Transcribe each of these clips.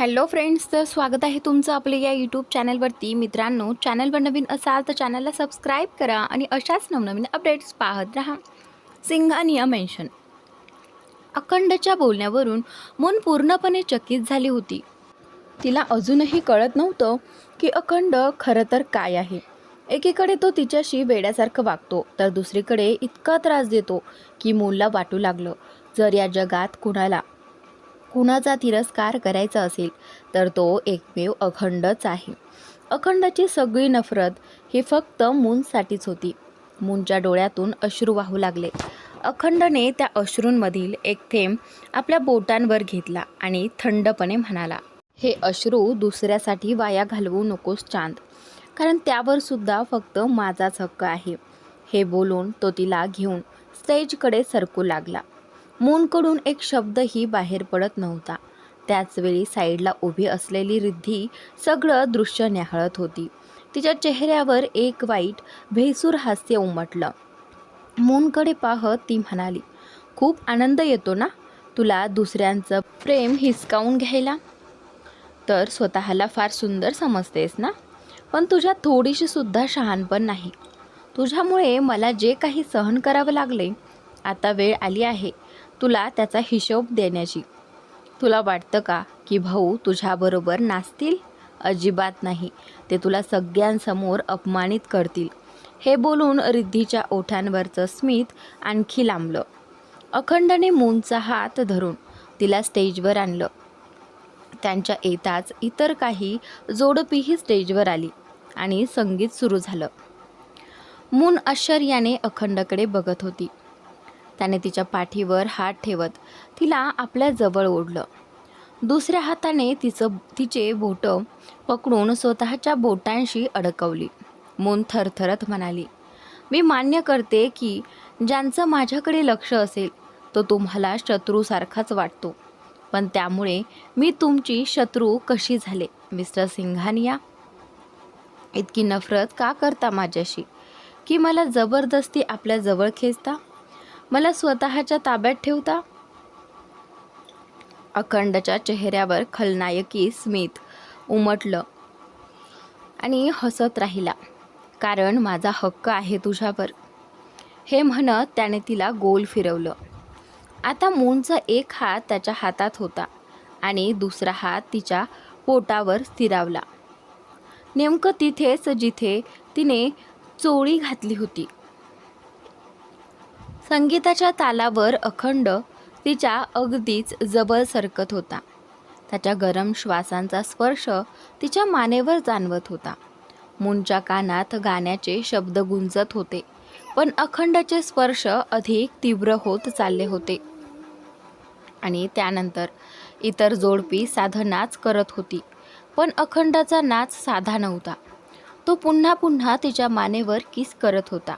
Hello friends तर स्वागत आहे तुमचं आपल्या या यूट्यूब चॅनलवरती मित्रांनो चॅनलवर नवीन असाल तर चॅनलला सबस्क्राईब करा आणि अशाच नवनवीन अपडेट्स पाहत राहा. सिंघानिया मेन्शन अखंडच्या बोलण्यावरून मन पूर्णपणे चकित झाली होती. तिला अजूनही कळत नव्हतं की अखंड खरं तर काय आहे. एकीकडे तो तिच्याशी वेड्यासारखं वागतो तर दुसरीकडे इतका त्रास देतो की मूलला वाटू लागलं. जर या जगात कुणाला कुणाचा तिरस्कार करायचा असेल तर तो एकमेव अखंडच आहे. अखंडाची सगळी नफरत ही फक्त मूनसाठीच होती. मूनच्या डोळ्यातून अश्रू वाहू लागले. अखंडने त्या अश्रूंमधील एक थेंब आपल्या बोटांवर घेतला आणि थंडपणे म्हणाला हे अश्रू दुसऱ्यासाठी वाया घालवू नकोस चांद. कारण त्यावर सुद्धा फक्त माझाच हक्क आहे. हे बोलून तो तिला घेऊन स्टेजकडे सरकू लागला. मूनकडून एक शब्दही बाहेर पडत नव्हता. त्याचवेळी साईडला उभी असलेली रिद्धी सगळं दृश्य न्याहाळत होती. तिच्या चेहऱ्यावर एक वाईट भेसूर हास्य उमटलं. मूनकडे पाहत ती म्हणाली खूप आनंद येतो ना? तुला दुसऱ्यांचं प्रेम हिसकावून घ्यायला? तर स्वतःला फार सुंदर समजतेस ना? पण तुझ्या थोडीशी सुद्धा शहाणपण नाही. तुझ्यामुळे मला जे काही सहन करावं लागले आता वेळ आली आहे. तुला त्याचा हिशोब देण्याची. तुला वाटतं का की भाऊ तुझ्याबरोबर नाचतील? अजिबात नाही. ते तुला सगळ्यांसमोर अपमानित करतील. हे बोलून रिद्धीच्या ओठांवरचं स्मित आणखी लांबलं. अखंडने मूनचा हात धरून तिला स्टेजवर आणलं. त्यांच्या येताच इतर काही जोडपीही स्टेजवर आली आणि संगीत सुरू झालं. मून आश्चर्याने अखंडकडे बघत होती. त्याने तिच्या पाठीवर हात ठेवत तिला आपल्या जवळ ओढलं. दुसऱ्या हाताने तिचं तिचे बोटं पकडून स्वतःच्या बोटांशी अडकवली. मोन थरथरत म्हणाली मी मान्य करते की ज्यांचं माझ्याकडे लक्ष असेल तो तुम्हाला शत्रूसारखाच वाटतो. पण त्यामुळे मी तुमची शत्रू कशी झाले मिस्टर सिंघानिया? इतकी नफरत का करता माझ्याशी? की मला जबरदस्ती आपल्या जवळ खेचता? मला स्वतःच्या ताब्यात ठेवता? अखंडच्या चेहऱ्यावर खलनायकी स्मित उमटलं आणि हसत राहिला. कारण माझा हक्क आहे तुझ्यावर. हे म्हणत त्याने तिला गोल फिरवलं. आता मूनचा एक हात त्याच्या हातात होता आणि दुसरा हात तिच्या पोटावर स्थिरावला. नेमकं तिथेच जिथे तिने चोळी घातली होती. संगीताच्या तालावर अखंड तिच्या अगदीच जवळ सरकत होता. त्याच्या गरम श्वासांचा स्पर्श तिच्या मानेवर जाणवत होता. मुंच्या कानात गाण्याचे शब्द गुंजत होते पण अखंडचे स्पर्श अधिक तीव्र होत चालले होते. आणि त्यानंतर इतर जोडपी साधं नाच करत होती पण अखंडाचा नाच साधा नव्हता. तो पुन्हा पुन्हा तिच्या मानेवर किस करत होता.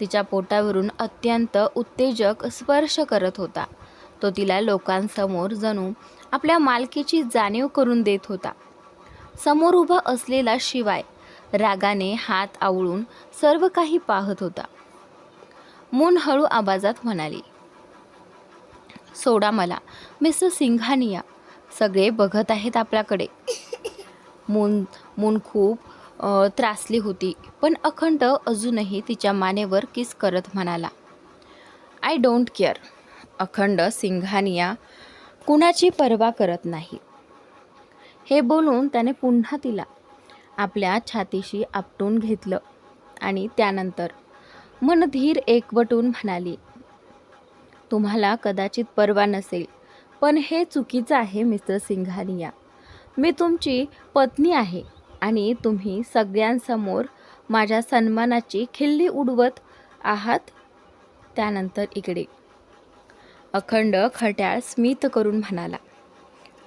तिच्या पोटावरून अत्यंत उत्तेजक स्पर्श करत होता. तो तिला लोकांसमोर जणू आपल्या मालकीची जाणीव करून देत होता. समोर उभा असलेला शिवाय रागाने हात आवळून सर्व काही पाहत होता. मून हळू आवाजात म्हणाली सोडा मला मिस्टर सिंघानिया. सगळे बघत आहेत आपल्याकडे. मून मून खूप त्रासली होती. पण अखंड अजूनही तिच्या मानेवर किस करत म्हणाला आय डोंट केअर अखंड सिंघानिया कुणाची पर्वा करत नाही. हे बोलून त्याने पुन्हा तिला आपल्या छातीशी आपटून घेतलं आणि त्यानंतर मन धीर एकवटून म्हणाली तुम्हाला कदाचित पर्वा नसेल पण हे चुकीचं आहे मिस्टर सिंघानिया. मी तुमची पत्नी आहे. आणि तुम्ही सगळ्यांसमोर माझ्या सन्मानाची खिल्ली उडवत आहात. त्यानंतर इकडे. अखंड खट्याळ स्मित करून म्हणाला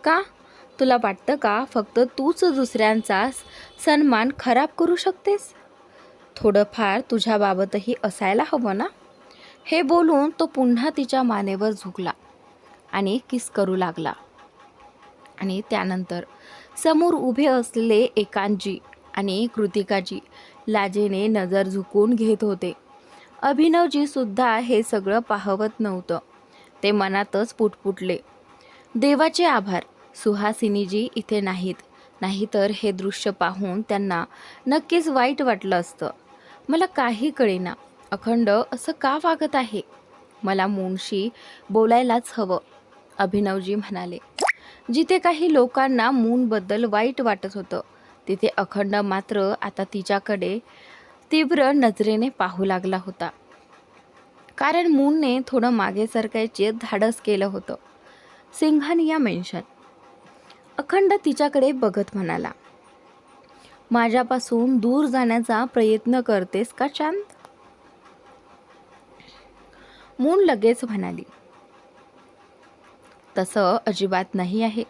का? तुला वाटतं का फक्त तूच दुसऱ्यांचा सन्मान खराब करू शकतेस? थोडंफार तुझ्याबाबतही असायला हवं ना? हे बोलून तो पुन्हा तिच्या मानेवर झुकला आणि किस करू लागला. आणि त्यानंतर समोर उभे असलेले एकांजी आणि कृतिकाजी लाजेने नजर झुकून घेत होते. अभिनवजीसुद्धा हे सगळं पाहवत नव्हतं. ते मनातच पुटपुटले. देवाचे आभार. सुहासिनीजी इथे नाहीत. नाहीतर हे दृश्य पाहून त्यांना नक्कीच वाईट वाटलं असतं. मला काही कळेना. अखंड असं का वागत आहे? मला मुंशी बोलायलाच हवं अभिनवजी म्हणाले. जिथे काही लोकांना मूनबद्दल वाईट वाटत होतं. तिथे अखंड मात्र आता तिच्याकडे तीव्र नजरेने पाहू लागला होता. कारण मूनने थोडं मागे सरकायचे धाडस केलं होतं. सिंघानिया मेन्शन. अखंड तिच्याकडे बघत म्हणाला माझ्यापासून दूर जाण्याचा प्रयत्न करतेस का चांद? मून लगेच म्हणाली तसं अजिबात नाही आहे.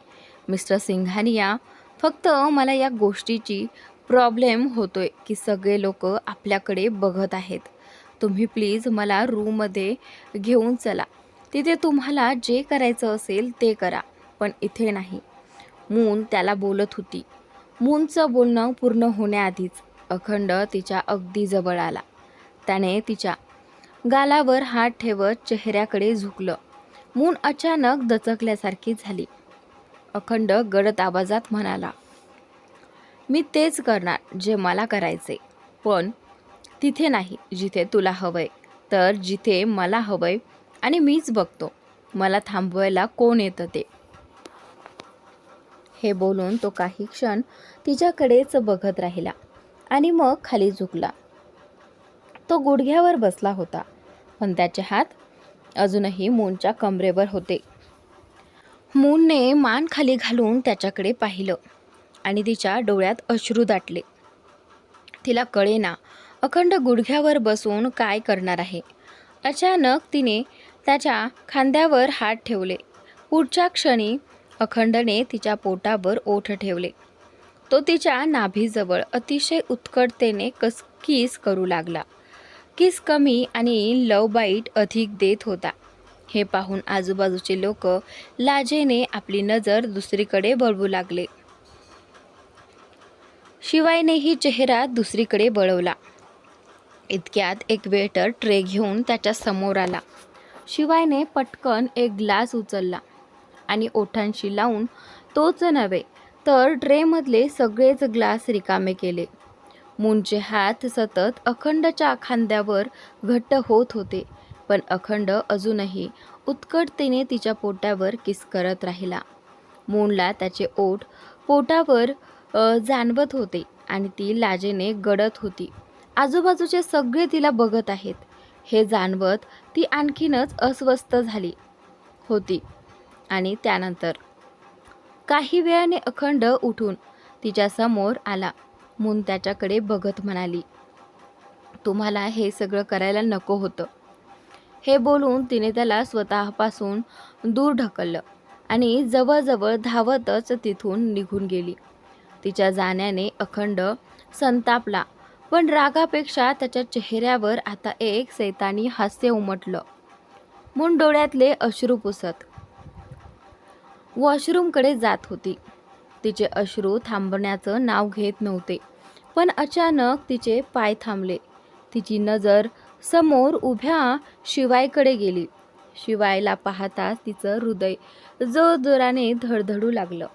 मिस्टर सिंघानिया फक्त मला या गोष्टीची प्रॉब्लेम होतोय की सगळे लोक आपल्याकडे बघत आहेत. तुम्ही प्लीज मला रूममध्ये घेऊन चला. तिथे तुम्हाला जे करायचं असेल ते करा पण इथे नाही. मून त्याला बोलत होती. मूनचं बोलणं पूर्ण होण्याआधीच अखंड तिच्या अगदी जवळ आला. त्याने तिच्या गालावर हात ठेवत चेहऱ्याकडे झुकलं. मून अचानक दचकल्यासारखी झाली. अखंड गडद आवाजात म्हणाला मी तेच करणार जे मला करायचे पण तिथे नाही जिथे तुला हवंय. तर जिथे मला हवंय आणि मीच बघतो मला थांबवायला कोण येतं ते. हे बोलून तो काही क्षण तिच्याकडेच बघत राहिला आणि मग खाली झुकला. तो गुडघ्यावर बसला होता पण त्याचे हात अजूनही मूनच्या कमरेवर होते. मूनने मान खाली घालून त्याच्याकडे पाहिलं आणि तिच्या डोळ्यात अश्रू दाटले. तिला कळेना अखंड गुडघ्यावर बसून काय करणार आहे. अचानक तिने त्याच्या खांद्यावर हात ठेवले. पुढच्या क्षणी अखंडने तिच्या पोटावर ओठ ठेवले. तो तिच्या नाभीजवळ अतिशय उत्कटतेने कस किस करू लागला. किस कमी आणि लव बाईट अधिक देत होता. हे पाहून आजूबाजूचे लोक लाजेने आपली नजर दुसरीकडे वळवू लागले. शिवायनेही चेहरा दुसरीकडे वळवला. इतक्यात एक वेटर ट्रे घेऊन त्याच्यासमोर आला. शिवायने पटकन एक ग्लास उचलला आणि ओठांशी लावून तोच नव्हे तर ट्रेमधले सगळेच ग्लास रिकामे केले. मूनचे हात सतत अखंडच्या खांद्यावर घट्ट होत होते. पण अखंड अजूनही उत्कटतेने तिच्या पोटावर किस करत राहिला. मूनला त्याचे ओठ पोटावर जाणवत होते आणि ती लाजेने गडत होती. आजूबाजूचे सगळे तिला बघत आहेत. हे जाणवत ती आणखीनच अस्वस्थ झाली होती. आणि त्यानंतर काही वेळाने अखंड उठून तिच्यासमोर आला. मून त्याच्याकडे बघत म्हणाली तुम्हाला हे सगळं करायला नको होतं. हे बोलून तिने त्याला स्वतःपासून दूर ढकललं आणि जवळजवळ धावतच तिथून निघून गेली. तिच्या जाण्याने अखंड संतापला पण रागापेक्षा त्याच्या चेहऱ्यावर आता एक सैतानी हास्य उमटलं. म्हणून डोळ्यातले अश्रू पुसत वॉशरूमकडे जात होती. तिचे अश्रू थांबण्याचं नाव घेत नव्हते. पण अचानक तिचे पाय थांबले. तिची नजर समोर उभ्या शिवायकडे गेली. शिवायला पाहताच तिचं हृदय जोरजोराने धडधडू लागलं.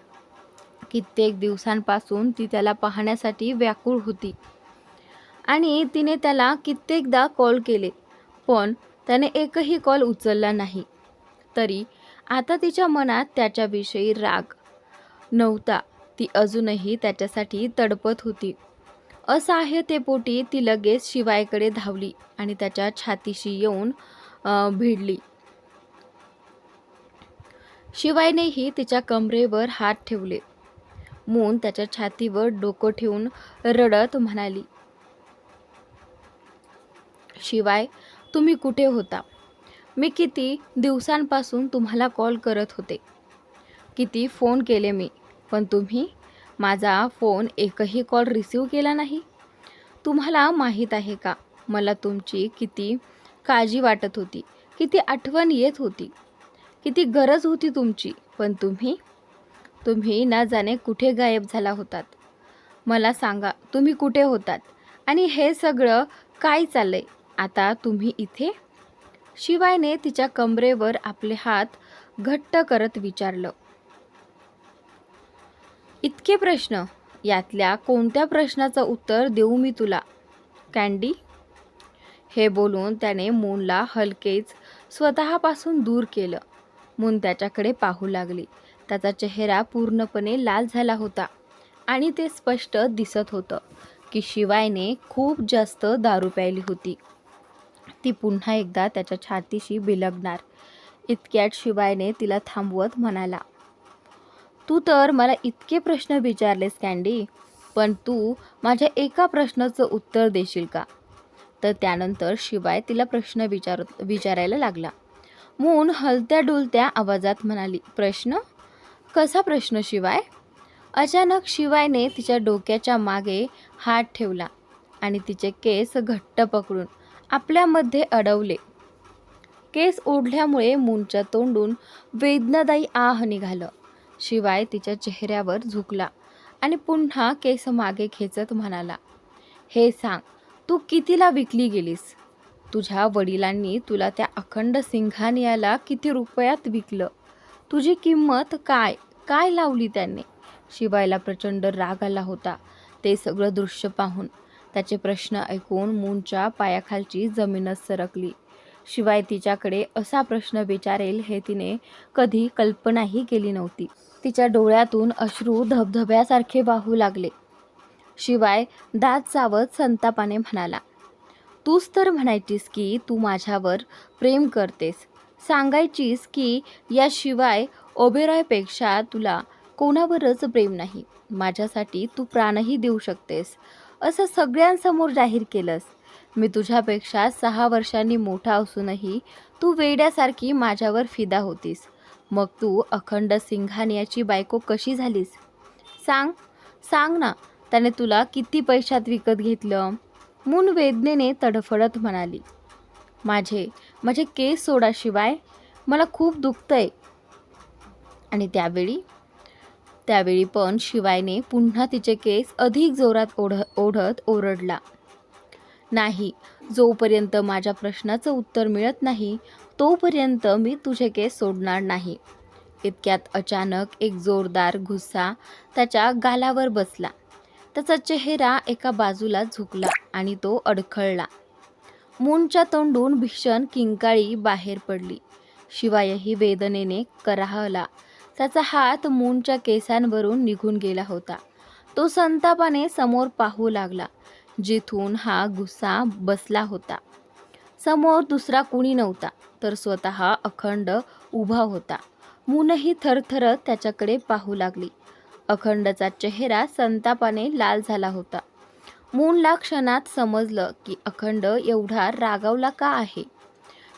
कित्येक दिवसांपासून ती त्याला पाहण्यासाठी व्याकुळ होती आणि तिने त्याला कित्येकदा कॉल केले पण त्याने एकही कॉल उचलला नाही. तरी आता तिच्या मनात त्याच्याविषयी राग नव्हता. ती अजूनही त्याच्यासाठी तडपत होती. असहाय्यतेपोटी ती लगेच शिवायकडे धावली आणि त्याच्या छातीशी येऊन भिडली. शिवायनेही तिच्या कमरेवर हात ठेवले. मून त्याच्या छातीवर डोकं ठेवून रडत म्हणाली शिवाय तुम्ही कुठे होता? मी किती दिवसांपासून तुम्हाला कॉल करत होते. किती फोन केले मी पण तुम्ही माझा फोन एकही कॉल रिसीव केला नाही? तुम्हाला माहीत आहे का? मला तुमची किती काळजी वाटत होती. किती आठवण येत होती. किती गरज होती तुमची. पण तुम्ही तुम्ही ना जाणे कुठे गायब झाला होतात. मला सांगा तुम्ही कुठे होतात? आणि हे सगळं काय चाललंय? आता तुम्ही इथे? शिवायने तिच्या कमरेवर आपले हात घट्ट करत विचारलं. इतके प्रश्न. यातल्या कोणत्या प्रश्नाचं उत्तर देऊ मी तुला? कँडी? हे बोलून त्याने मूनला हलकेच स्वतःपासून दूर केलं. मून त्याच्याकडे पाहू लागली. त्याचा चेहरा पूर्णपणे लाल झाला होता आणि ते स्पष्ट दिसत होतं की शिवायने खूप जास्त दारू प्यायली होती. ती पुन्हा एकदा त्याच्या छातीशी बिलगणार. इतक्यात शिवायने तिला थांबवत म्हणाला तू तर मला इतके प्रश्न विचारलेस कँडी. पण तू माझ्या एका प्रश्नाचं उत्तर देशील का? तर त्यानंतर शिवाय तिला प्रश्न विचार विचारायला लागला. मून हलत्या डुलत्या आवाजात म्हणाली प्रश्न? कसा प्रश्न शिवाय? अचानक शिवायने तिच्या डोक्याच्या मागे हात ठेवला आणि तिचे केस घट्ट पकडून आपल्यामध्ये अडवले. केस ओढल्यामुळे मूनच्या तोंडून वेदनादायी आह निघालं. शिवाय तिच्या चेहऱ्यावर झुकला आणि पुन्हा केस मागे खेचत म्हणाला हे सांग तू कितीला विकली गेलीस? तुझ्या वडिलांनी तुला त्या अखंड सिंघानियाला किती रुपयात विकलं? तुझी किंमत काय? काय लावली त्यांनी? शिवायला प्रचंड राग आला होता ते सगळं दृश्य पाहून. त्याचे प्रश्न ऐकून मूनच्या पायाखालची जमीनच सरकली. शिवाय तिच्याकडे असा प्रश्न विचारेल हे तिने कधी कल्पनाही केली नव्हती. तिच्या डोळ्यातून अश्रू धबधब्यासारखे वाहू लागले. शिवाय दात चावत संतापाने म्हणाला तूच तर म्हणायचीस की तू माझ्यावर प्रेम करतेस. सांगायचीस की याशिवाय ओबेरॉयपेक्षा तुला कोणावरच प्रेम नाही. माझ्यासाठी तू प्राणही देऊ शकतेस. असं सगळ्यांसमोर जाहीर केलंस. मी तुझ्यापेक्षा सहा वर्षांनी मोठा असूनही तू वेड्यासारखी माझ्यावर फिदा होतीस. मग तू अखंड सिंघानियाची बायको कशी झालीस? सांग. सांग ना त्याने तुला किती पैशात विकत घेतलं? मून वेदनेने तडफडत म्हणाली. माझे माझे केस सोडाशिवाय मला खूप दुखतंय. आणि त्यावेळी? त्यावेळी पण शिवायने पुन्हा तिचे केस अधिक जोरात ओढ ओढत ओरडला. नाही. जोपर्यंत माझ्या प्रश्नाचं उत्तर मिळत नाही तोपर्यंत मी तुझे केस सोडणार नाही. इतक्यात अचानक एक जोरदार घुसा त्याच्या गालावर बसला. त्याचा चेहरा एका बाजूला झुकला आणि तो अडखळला. मूनच्या तोंडून भीषण किंकाळी बाहेर पडली. शिवायही वेदनेने कराहला. त्याचा हात मूनच्या केसांवरून निघून गेला होता. तो संतापाने समोर पाहू लागला. जिथून हा गुस्सा बसला होता. समोर दुसरा कुणी नव्हता तर स्वतः अखंड उभा होता. मूनही थरथरत त्याच्याकडे पाहू लागली. अखंडचा चेहरा संतापाने लाल झाला होता. मूनला क्षणात समजलं की अखंड एवढा रागावला का आहे?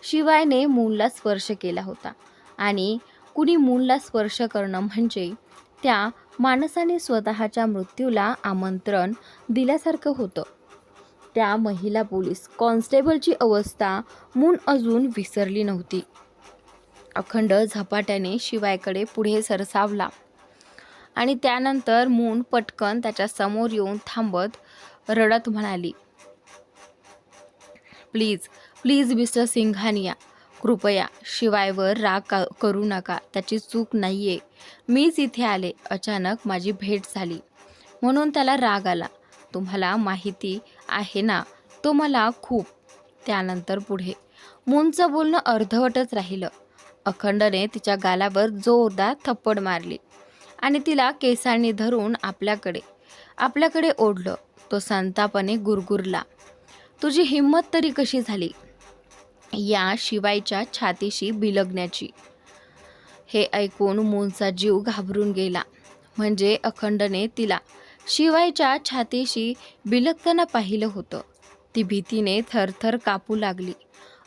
शिवायने मूनला स्पर्श केला होता आणि कुणी मूनला स्पर्श करणं म्हणजे त्या माणसाने स्वतःच्या मृत्यूला आमंत्रण दिल्यासारखं होतं. त्या महिला पोलीस कॉन्स्टेबलची अवस्था मून अजून विसरली नव्हती. अखंड झपाट्याने शिवायकडे पुढे सरसावला आणि त्यानंतर मून पटकन त्याच्यासमोर येऊन थांबत रडत म्हणाली प्लीज प्लीज मिस्टर सिंघानिया कृपया शिवायवर राग का करू नका त्याची चूक नाही आहे मीच इथे आले अचानक माझी भेट झाली. म्हणून त्याला राग आला. तुम्हाला माहिती आहे ना तो मला खूप त्यानंतर पुढे. मुंच बोलणं अर्धवटच राहिलं. अखंडने तिच्या गालावर जोरदार थप्पड मारली. आणि तिला केसांनी धरून आपल्याकडे आपल्याकडे ओढलं. तो संतापाने गुरगुरला. तुझी हिंमत तरी कशी झाली? या शिवायच्या छातीशी बिलगण्याची. हे ऐकून मूनचा जीव घाबरून गेला. म्हणजे अखंडने तिला शिवायच्या छातीशी बिलगताना पाहिलं होतं. ती भीतीने थरथर कापू लागली.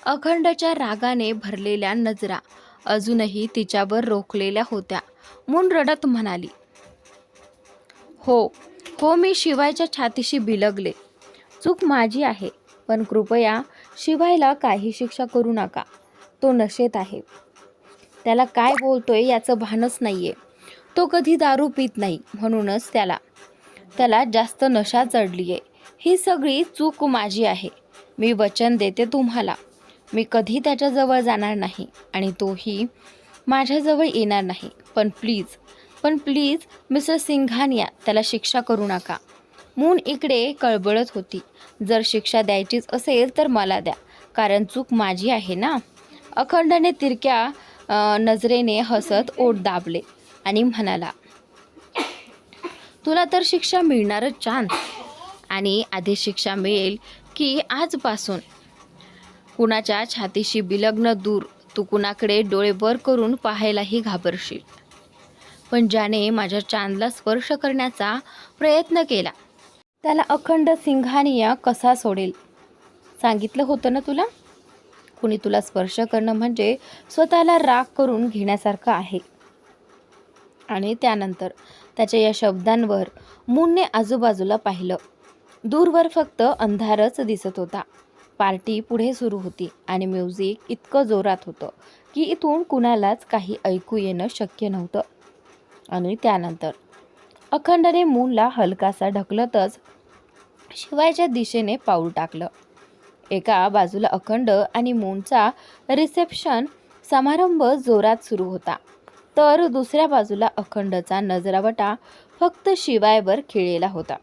अखंडच्या रागाने भरलेल्या नजरा अजूनही तिच्यावर रोखलेल्या होत्या. मून रडत म्हणाली हो हो मी शिवायच्या छातीशी बिलगले. चूक माझी आहे पण कृपया शिवायला काही शिक्षा करू नका. तो नशेत आहे. त्याला काय बोलतोय याचं भानच नाही आहे तो कधी दारू पित नाही म्हणूनच त्याला. त्याला जास्त नशा चढली आहे ही सगळी चूक माझी आहे. मी वचन देते तुम्हाला. मी कधी त्याच्याजवळ जाणार नाही आणि तोही माझ्याजवळ येणार नाही. पण प्लीज पण प्लीज मिस्टर सिंघानिया त्याला शिक्षा करू नका. मून इकडे कळबळत होती. जर शिक्षा द्यायचीच असेल तर मला द्या. कारण चूक माझी आहे ना? अखंडने तिरक्या नजरेने हसत ओट दाबले आणि म्हणाला तुला तर शिक्षा मिळणारच छान. आणि आधी शिक्षा मिळेल की आजपासून? कुणाच्या छातीशी बिलग्न दूर? तू कुणाकडे डोळे वर करून पाहायलाही घाबरशील. पण ज्याने माझ्या चांदला स्पर्श करण्याचा प्रयत्न केला त्याला अखंड सिंघानिया कसा सोडेल? सांगितलं होतं ना तुला? कुणी तुला स्पर्श करणं म्हणजे स्वतःला राग करून घेण्यासारखं आहे. आणि त्यानंतर त्याच्या या शब्दांवर मुनने आजूबाजूला पाहिलं. दूरवर फक्त अंधारच दिसत होता. पार्टी पुढे सुरू होती आणि म्युझिक इतकं जोरात होतं की इथून कुणालाच काही ऐकू येणं शक्य नव्हतं. आणि त्यानंतर अखंडने मूनला हलकासा ढकलतच शिवायच्या दिशेने पाऊल टाकलं. एका बाजूला अखंड आणि मूनचा रिसेप्शन समारंभ जोरात सुरू होता. तर दुसऱ्या बाजूला अखंडचा नजरावटा फक्त शिवायवर खिळलेला होता.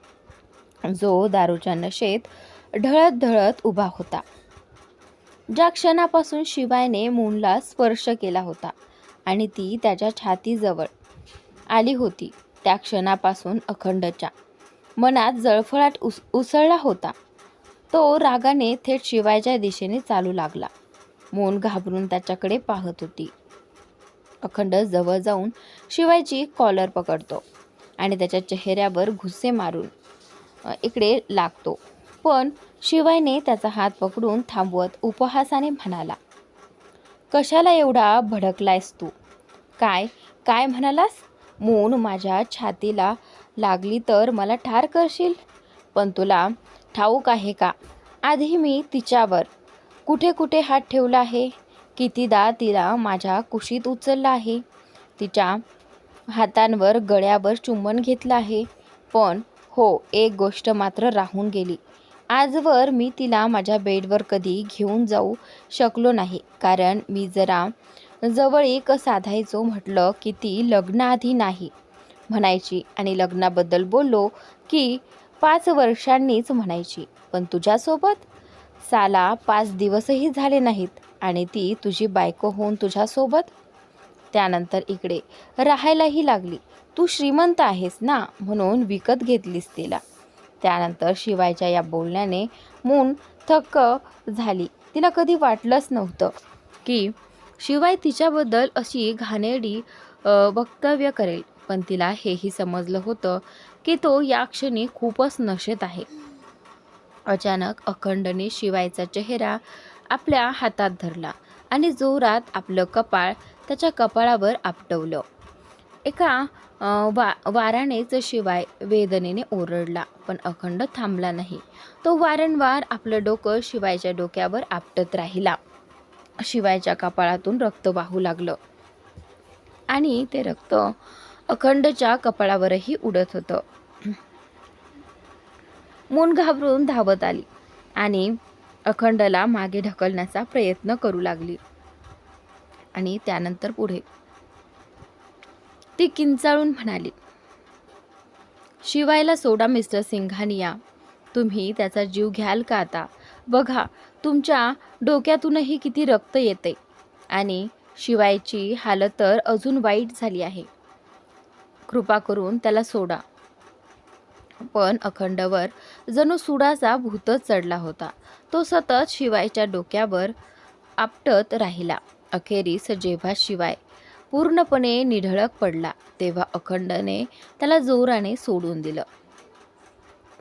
जो दारूच्या नशेत ढळत ढळत उभा होता. ज्या क्षणापासून शिवायने मूनला स्पर्श केला होता आणि ती त्याच्या छातीजवळ आली होती. त्या क्षणापासून अखंडच्या. मनात जळफळाट उस उसळला होता. तो रागाने थेट शिवायच्या दिशेने चालू लागला. मोन घाबरून त्याच्याकडे पाहत होती. अखंड जवळ जाऊन शिवायची कॉलर पकडतो आणि त्याच्या चेहऱ्यावर घुसे मारून इकडे लागतो. पण शिवायने त्याचा हात पकडून थांबवत उपहासाने म्हणाला कशाला एवढा भडकलायस तू? काय काय म्हणालास? मून माझ्या छातीला लागली तर मला ठार करशील? पण तुला ठाऊक आहे का? आधी मी तिच्यावर कुठे कुठे हात ठेवला आहे? कितीदा तिला माझ्या कुशीत उचलला आहे? तिच्या हातांवर गळ्यावर चुंबन घेतलं आहे? पण हो एक गोष्ट मात्र राहून गेली. आजवर मी तिला माझ्या बेडवर कधी घेऊन जाऊ शकलो नाही. कारण मी जरा जवळीक साधायचो म्हटलं की ती लग्नाआधी नाही. म्हणायची आणि लग्नाबद्दल बोललो की पाच वर्षांनीच म्हणायची. पण तुझ्यासोबत? साला पाच दिवसही झाले नाहीत आणि ती तुझी बायको होऊन तुझ्यासोबत? त्यानंतर इकडे राहायलाही लागली. तू श्रीमंत आहेस ना म्हणून विकत घेतलीस तिला. त्यानंतर शिवायच्या या बोलण्याने मून थक्क झाली. तिला कधी वाटलंच नव्हतं की शिवाय तिच्याबद्दल अशी घाणेरडी वक्तव्य करेल. पण तिला हेही समजलं होतं की तो या क्षणी खूपच नशेत आहे. अचानक अखंडने शिवायचा चेहरा आपल्या हातात धरला आणि जोरात आपलं कपाळ त्याच्या कपाळावर आपटवलं. एका वा वारानेच शिवाय वेदनेने ओरडला पण अखंड थांबला नाही. तो वारंवार आपलं डोकं शिवायच्या डोक्यावर आपटत राहिला. शिवायच्या कपाळातून रक्त वाहू लागलं. आणि ते रक्त अखंडच्या कपाळावरही उडत होतं. मून घाबरून धावत आली आणि अखंडला मागे ढकलण्याचा प्रयत्न करू लागली. आणि त्यानंतर पुढे. ती किंचाळून म्हणाली शिवायला सोडा मिस्टर सिंघानिया. तुम्ही त्याचा जीव घ्याल का आता? बघा तुमच्या डोक्यातूनही किती रक्त येते? आणि शिवायची हालत तर अजून वाईट झाली आहे. कृपा करून त्याला सोडा. पण अखंडवर जणू सुडाचा भूतच चढला होता. तो सतत शिवायच्या डोक्यावर आपटत राहिला. अखेरीस जेव्हा शिवाय पूर्णपणे निढळक पडला तेव्हा अखंडने त्याला जोराने सोडून दिलं.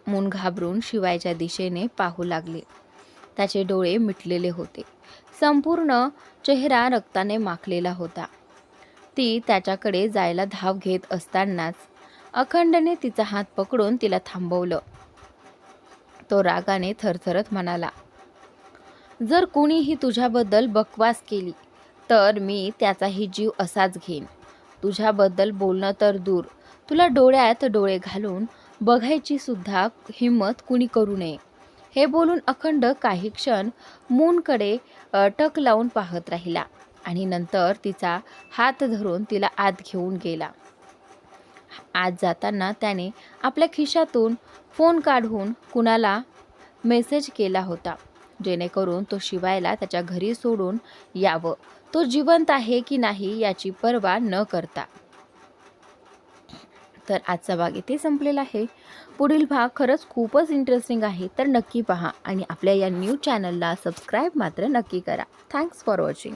मुन घाबरून शिवायच्या दिशेने पाहू लागले. त्याचे डोळे मिटलेले होते. संपूर्ण चेहरा रक्ताने माखलेला होता. ती त्याच्याकडे जायला धाव घेत असतानाच अखंडने तिचा हात पकडून तिला थांबवलं. तो रागाने थरथरत म्हणाला जर कुणीही तुझ्याबद्दल बकवास केली तर मी त्याचाही जीव असाच घेईन. तुझ्याबद्दल बोलणं तर दूर. तुला डोळ्यात डोळे घालून बघायची सुद्धा हिंमत कुणी करू नये. हे बोलून अखंड काही क्षण मूनकडे टक लावून पाहत राहिला आणि नंतर तिचा हात धरून तिला आत घेऊन गेला. आत जाताना त्याने आपल्या खिशातून फोन काढून कुणाला मेसेज केला होता जेणेकरून तो शिवायला त्याच्या घरी सोडून यावं. तो जिवंत आहे की नाही याची पर्वा न करता. तर आजचा भाग इथे संपलेला आहे. पुढील भाग खरंच खूपच इंटरेस्टिंग आहे तर नक्की पहा आणि आपल्या या न्यूज चॅनलला सबस्क्राईब मात्र नक्की करा. Thanks for watching